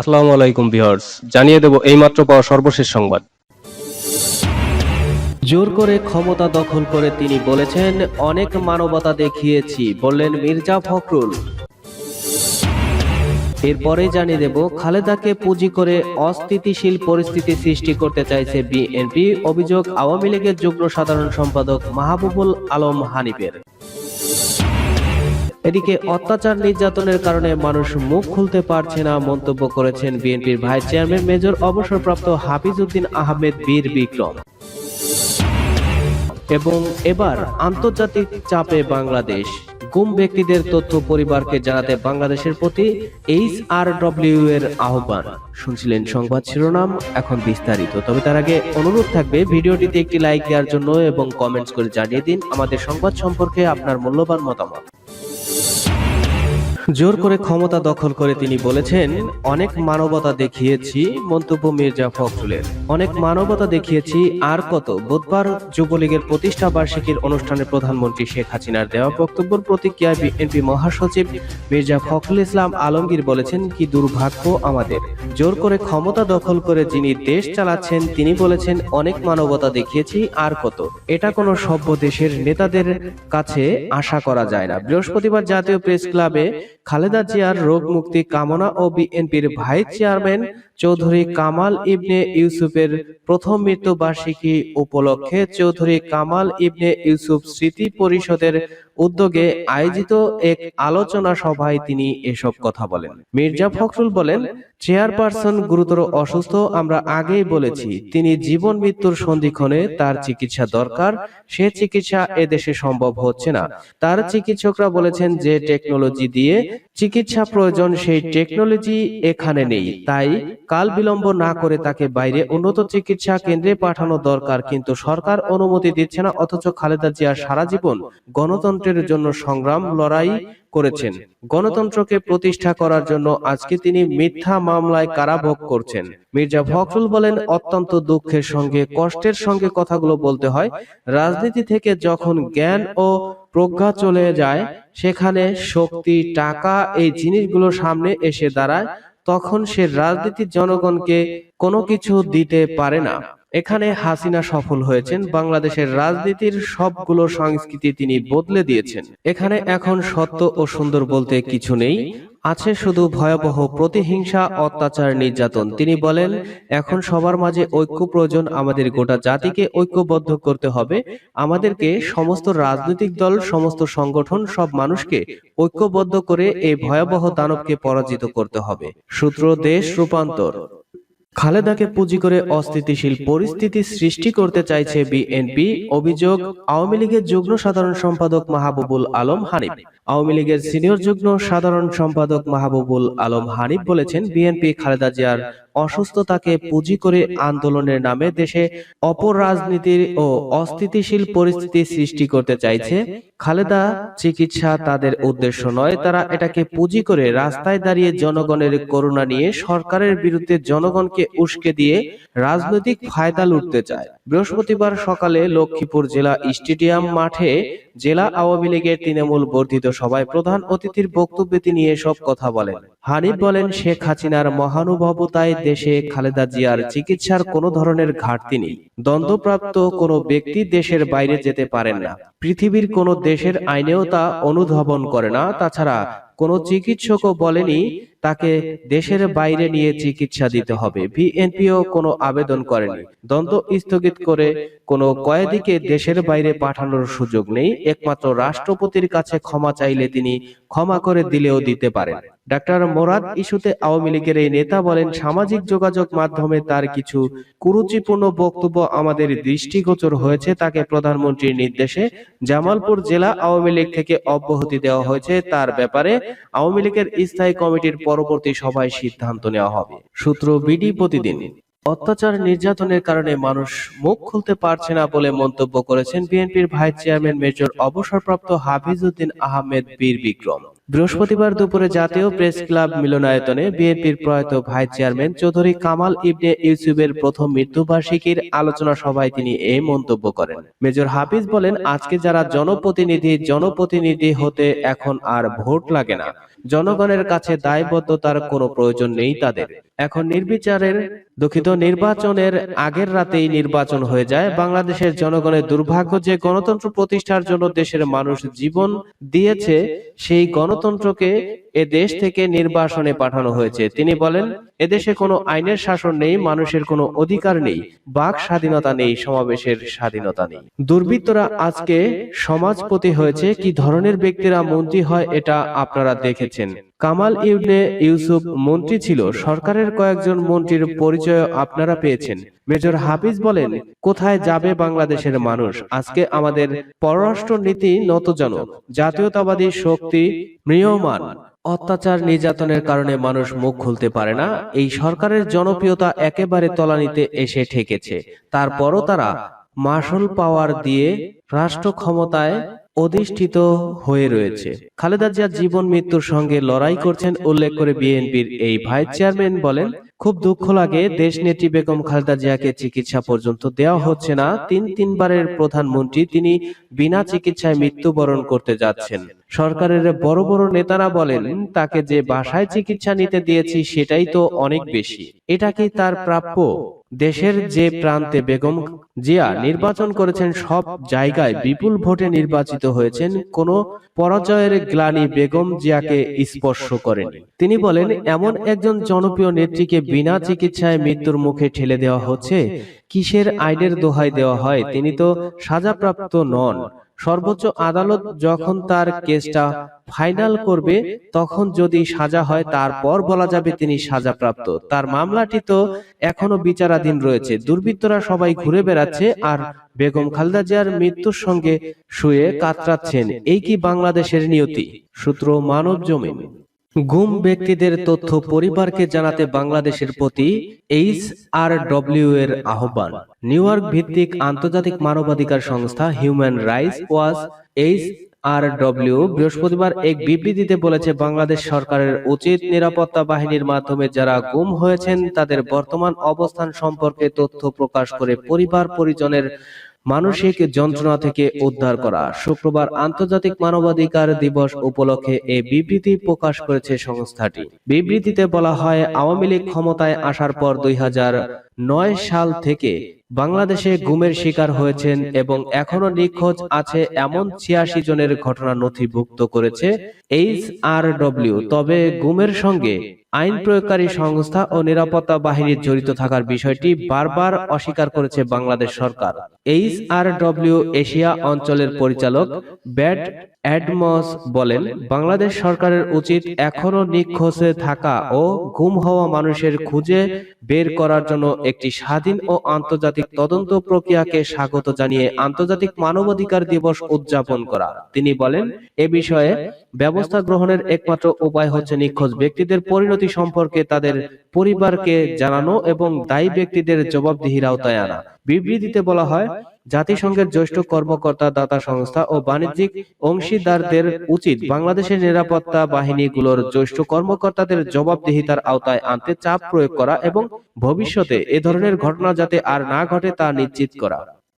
আসসালামু আলাইকুম ভিউয়ার্স, জানিয়ে দেব এইমাত্র পাওয়া সর্বশেষ সংবাদ। জোর করে ক্ষমতা দখল করে তিনি বলেছেন, অনেক মানবতা দেখিয়েছি, বললেন মির্জা ফখরুল। এরপরে জানিয়ে দেব, খালেদাকে পুঁজি করে অস্থিতিশীল পরিস্থিতি সৃষ্টি করতে চাইছে বিএনপি, অভিযোগ আওয়ামী লীগের যুগ্ম সাধারণ সম্পাদক মাহবুবুল আলম হানিফের। এদিকে অত্যাচার নির্যাতনের কারণে মানুষ মুখ খুলতে পারছে না মন্তব্য করেছেন বিএনপির ভাইস চেয়ারম্যান মেজর অবসরপ্রাপ্ত হাফিজউদ্দিন আহমেদ বীর বিক্রম। এবং এবার আন্তর্জাতিক চাপে বাংলাদেশ। গুম ব্যক্তিদের তথ্য পরিবারকে জানাতে বাংলাদেশের প্রতি এইচ আর ডব্লিউ এর আহ্বান। শুনছিলেন সংবাদ শিরোনাম এখন বিস্তারিত। তবে তার আগে অনুরোধ থাকবে ভিডিওটিতে একটি লাইক দেওয়ার জন্য এবং কমেন্টস করে জানিয়ে দিন। আমাদের সংবাদ সম্পর্কে আপনার মূল্যবান মতামত। জোর করে ক্ষমতা দখল করে তিনি বলেছেন, অনেক মানবতা দেখিয়েছি, মন্তব্য মির্জা ফখরুলের। অনেক মানবতা দেখিয়েছি, আর কত। বুধবার যুবলীগের প্রতিষ্ঠা বার্ষিকীর অনুষ্ঠানে প্রধানমন্ত্রী শেখ হাসিনার দেওয়া বক্তব্যের প্রতিক্রিয়ায় বিএনপি মহাসচিব মির্জা ফখরুল ইসলাম আলমগীর বলেছেন, কি দুর্ভাগ্য আমাদের। জোর করে ক্ষমতা দখল করে যিনি দেশ চালাচ্ছেন, তিনি বলেছেন, অনেক মানবতা দেখিয়েছি, আর কত। এটা কোনো সভ্য দেশের নেতাদের কাছে আশা করা যায় না। বৃহস্পতিবার জাতীয় প্রেস ক্লাবে খালেদা জিয়ার রোগ মুক্তি কামনা ও বিএনপির ভাইস চেয়ারম্যান চৌধুরী কামাল ইবনে ইউসুফের প্রথম মৃত্যুবার্ষিকী উপলক্ষে চৌধুরী কামাল ইবনে ইউসুফ স্মৃতি পরিষদের উদ্যোগে আয়োজিত এক আলোচনা সভায় তিনি এসব কথা বলেন। মির্জা ফখরুল বলেন চেয়ারপারসন গুরুতর অসুস্থ আমরা আগেই বলেছি। তিনি জীবন মৃত্যুর সন্ধিক্ষণে তার চিকিৎসা দরকার। সে চিকিৎসা এদেশে সম্ভব হচ্ছে না। তার চিকিৎসকরা বলেছেন যে টেকনোলজি দিয়ে চিকিৎসা প্রয়োজন সেই টেকনোলজি এখানে নেই। তাই কাল বিলম্ব না করে তাকে বাইরে উন্নত চিকিৎসা কেন্দ্রে পাঠানো দরকার। কিন্তু সরকার অনুমতি দিচ্ছে না অথচ খালেদা জিয়া সারা জীবন গণতন্ত্রের জন্য সংগ্রাম লড়াই করেছেন। গণতন্ত্রকে প্রতিষ্ঠা করার জন্য আজকে তিনি মিথ্যা মামলায় কারাভোগ করছেন। মির্জা ফখরুল বলেন অত্যন্ত দুঃখের সঙ্গে কষ্টের সঙ্গে কথাগুলো বলতে হয়। রাজনীতি থেকে যখন জ্ঞান ও প্রজ্ঞা চলে যায় সেখানে শক্তি টাকা এই জিনিসগুলো সামনে এসে দাঁড়ায়। তখন সে রাজনীতির জনগণকে কোনো কিছু দিতে পারে না। এখানে হাসিনা সফল হয়েছেন, বাংলাদেশের রাজনীতির সবগুলো সংস্কৃতি তিনি বদলে দিয়েছেন। এখানে এখন সত্য ও সুন্দর বলতে কিছু নেই আছে শুধু ভয়াবহ প্রতিহিংসা, অত্যাচার, নির্যাতন। তিনি বলেন, এখন সবার মাঝে ঐক্য প্রয়োজন, আমাদের গোটা জাতিকে ঐক্যবদ্ধ করতে হবে। আমাদেরকে সমস্ত রাজনৈতিক দল, সমস্ত সংগঠন, সব মানুষকে ঐক্যবদ্ধ করে এই ভয়াবহ দানবকে পরাজিত করতে হবে। সূত্র দেশ রূপান্তর। খালেদাকে পুঁজি করে অস্থিতিশীল পরিস্থিতি সৃষ্টি করতে চাইছে বিএনপি অভিযোগ, আওয়ামী লীগের যুগ্ম সাধারণ সম্পাদক মাহবুবুল আলম হানিফ। আওয়ামী লীগের সিনিয়র যুগ্ম সাধারণ সম্পাদক মাহবুবুল আলম হানিফ বলেছেন বিএনপি খালেদা জিয়ার অসুস্থতাকে পুঁজি করে আন্দোলনের নামে দেশে অপর রাজনীতির ও অস্থিতিশীল পরিস্থিতি সৃষ্টি করতে চাইছে। খালেদা চিকিৎসা তাদের উদ্দেশ্য নয় তারা এটাকে পুঁজি করে রাস্তায় দাঁড়িয়ে জনগণের করুণা নিয়ে সরকারের বিরুদ্ধে জনগণকে উস্কে দিয়ে রাজনৈতিক ফায়দা লুটতে চায়। বৃহস্পতিবার সকালে লক্ষ্মীপুর জেলা স্টেডিয়াম মাঠে জেলা আওয়ামী লীগের তৃণমূল বর্ধিত সভায় প্রধান অতিথির বক্তব্যে তিনি এসব কথা বলেন। হানিফ বলেন, শেখ হাসিনার মহানুভবতায় দেশে খালেদা জিয়ার চিকিৎসার কোনো ধরনের ঘাটতি নেই। দ্বন্দ্বপ্রাপ্ত কোনো ব্যক্তি দেশের বাইরে যেতে পারেন না। পৃথিবীর কোনো দেশের আইনেও তা অনুধাবন করে না। তাছাড়া কোনো চিকিৎসকও বলেনি তাকে দেশের বাইরে নিয়ে চিকিৎসা দিতে হবে। বিএনপিও কোনো আবেদন করেনি। দ্বন্দ্ব স্থগিত করে কোনো কয়েদিকে দেশের বাইরে পাঠানোর সুযোগ নেই। একমাত্র রাষ্ট্রপতির কাছে ক্ষমা চাইলে তিনি ক্ষমা করে দিলেও দিতে পারেন। ডাক্তার মোরাদ ইস্যুতে আওয়ামী লীগের এই নেতা বলেন সামাজিক যোগাযোগ মাধ্যমে তার কিছু কুরুচিপূর্ণ বক্তব্য আমাদের দৃষ্টিগোচর হয়েছে তাকে প্রধানমন্ত্রীর নির্দেশে জামালপুর জেলা আওয়ামী লীগ থেকে অব্যাহতি দেওয়া হয়েছে তার ব্যাপারে আওয়ামী লীগের স্থায়ী কমিটির পরবর্তী সভায় সিদ্ধান্ত নেওয়া হবে। সূত্র বিডি প্রতিদিন। অত্যাচার নির্যাতনের কারণে মানুষ মুখ খুলতে পারছে না বলে মন্তব্য করেছেন বিএনপির ভাইস চেয়ারম্যান মেজর অবসরপ্রাপ্ত হাফিজ উদ্দিন আহমেদ বীর বিক্রম। বৃহস্পতিবার দুপুরে জাতীয় প্রেস ক্লাব মিলনায়তনে বিএনপির প্রয়াত ভাইস চেয়ারম্যান চৌধুরী কামাল ইবনে ইউসুফের প্রথম মৃত্যুবার্ষিকীর আলোচনা সভায় তিনি এই মন্তব্য করেন। মেজর হাফিজ বলেন, আজকে যারা জনপ্রতিনিধি জনপ্রতিনিধি হতে এখন আর ভোট লাগে না। জনগণের কাছে দায়বদ্ধতার কোনো প্রয়োজন নেই তাদের। এখন নির্বিচারের, দুঃখিত নির্বাচনের আগের রাতেই নির্বাচন হয়ে যায়। বাংলাদেশের জনগণের দুর্ভাগ্য যে গণতন্ত্র প্রতিষ্ঠার জন্য দেশের মানুষ জীবন দিয়েছে, সেই গণতন্ত্রকে এ দেশ থেকে নির্বাসনে পাঠানো হয়েছে। তিনি বলেন এদেশে কোনো আইনের শাসন নেই, মানুষের কোনো অধিকার নেই, বাক স্বাধীনতা নেই, সমাবেশের স্বাধীনতা নেই। দুর্বৃত্তরা আজকে সমাজপতি হয়েছে, কি ধরনের ব্যক্তিরা মন্ত্রী হয় এটা আপনারা দেখেছেন। কামাল ইউনে ইউসুফ মন্ত্রী ছিল, সরকারের কয়েকজন মন্ত্রীর পরিচয় আপনারা পেয়েছেন। মেজর হাফিজ বলেন, কোথায় যাবে বাংলাদেশের মানুষ? আজকে আমাদের পররাষ্ট্র নীতি নতজানক, জাতীয়তাবাদী শক্তি ম্রিয়মান। অত্যাচার নির্যাতনের কারণে মানুষ মুখ খুলতে পারে না। এই সরকারের জনপ্রিয়তা একেবারে তলানিতে এসে ঠেকেছে। তারপরও তারা মাসল পাওয়ার দিয়ে রাষ্ট্র ক্ষমতায় অধিষ্ঠিত হয়ে রয়েছে। খালেদা জিয়া জীবন মৃত্যুর সঙ্গে লড়াই করছেন উল্লেখ করে বিএনপির এই ভাইস চেয়ারম্যান বলেন খুব দুঃখ লাগে দেশ নেত্রী বেগম খালেদা জিয়াকে চিকিৎসা পর্যন্ত দেওয়া হচ্ছে না। তিন তিনবারের প্রধানমন্ত্রী তিনি বিনা চিকিৎসায় মৃত্যুবরণ করতে যাচ্ছেন। সরকারের বড় বড় নেতারা বলেন তাকে যে বাসায় চিকিৎসা নিতে দিয়েছি সেটাই তো অনেক বেশি। এটা কি তার প্রাপ্য? দেশের যে প্রান্তে বেগম জিয়া নির্বাচন করেছেন সব জায়গায় বিপুল ভোটে নির্বাচিত হয়েছেন। কোনো পরাজয়ের গ্লানি বেগম জিয়াকে স্পর্শ করেনি তিনি বলেন এমন একজন জনপ্রিয় নেত্রীকে বিনা চিকিৎসায় মৃত্যুর মুখে ঠেলে দেওয়া হচ্ছে, কিসের আইনের দোহাই দেওয়া হয় তিনি তো সাজাপ্রাপ্ত নন। সর্বোচ্চ আদালত যখন তার কেসটা ফাইনাল করবে, তখন যদি সাজা হয়, তারপর বলা যাবে তিনি সাজাপ্রাপ্ত। তার মামলাটি তো এখনও বিচারাধীন রয়েছে। দুর্বৃত্তরা সবাই ঘুরে বেড়াচ্ছে আর বেগম খালদা জিয়ার মৃত্যুর সঙ্গে শুয়ে কাতরাচ্ছেন। এই কি বাংলাদেশের নিয়তি? সূত্র মানব জমিন গুম ব্যক্তিদের তথ্য পরিবারকে জানাতে বাংলাদেশের প্রতি এইচ আর ডব্লিউ এর আহ্বান। নিউ ইয়র্ক ভিত্তিক আন্তর্জাতিক মানবাধিকার সংস্থা human rights watch H R W বৃহস্পতিবার এক বিবৃতিতে বলেছে, বাংলাদেশ সরকারের উচিত নিরাপত্তা বাহিনীর মাধ্যমে যারা গুম হয়েছেন, তাদের বর্তমান অবস্থান সম্পর্কে তথ্য প্রকাশ করে পরিবার পরিজনের মানসিক যন্ত্রণা থেকে উদ্ধার করা। শুক্রবার আন্তর্জাতিক মানবাধিকার দিবস উপলক্ষে এ বিবৃতি প্রকাশ করেছে সংস্থাটি। বিবৃতিতে বলা হয়, আওয়ামী লীগ ক্ষমতায় আসার পর দুই নয় সাল থেকে বাংলাদেশে গুমের শিকার হয়েছেন এবং এখনও নিখোঁজ আছে এমন ছিয়াশি জনের ঘটনা নথিভুক্ত করেছে এইচ আর ডব্লিউ তবে গুমের সঙ্গে আইন প্রয়োগকারী সংস্থা ও নিরাপত্তা বাহিনীর জড়িত থাকার বিষয়টি বারবার অস্বীকার করেছে বাংলাদেশ সরকার। এইচ আর ডব্লিউ এশিয়া অঞ্চলের পরিচালক ব্যাট অ্যাডমস বলেন, বাংলাদেশ সরকারের উচিত এখনও নিখোঁজে থাকা ও গুম হওয়া মানুষের খুঁজে বের করার জন্য একটি স্বাধীন ও আন্তর্জাতিক তদন্ত প্রক্রিয়াকে স্বাগত জানিয়ে আন্তর্জাতিক মানবাধিকার দিবস উদযাপন করা। তিনি বলেন, এ বিষয়ে ব্যবস্থা গ্রহণের একমাত্র উপায় হচ্ছে নিখোঁজ ব্যক্তিদের পরিণতি সম্পর্কে তাদের পরিবারকে জানানো এবং দায়ী ব্যক্তিদের জবাবদিহির আওতায় আনা। বিবৃতিতে বলা হয়, জাতিসংঘের জ্যেষ্ঠ কর্মকর্তা, দাতা সংস্থা ও বাণিজ্যিক অংশীদারদের উচিত বাংলাদেশের নিরাপত্তা বাহিনীগুলোর জ্যেষ্ঠ কর্মকর্তাদের জবাবদিহিতার আওতায় আনতে চাপ প্রয়োগ করা এবং ভবিষ্যতে এ ধরনের ঘটনা যাতে আর না ঘটে তা নিশ্চিত করা।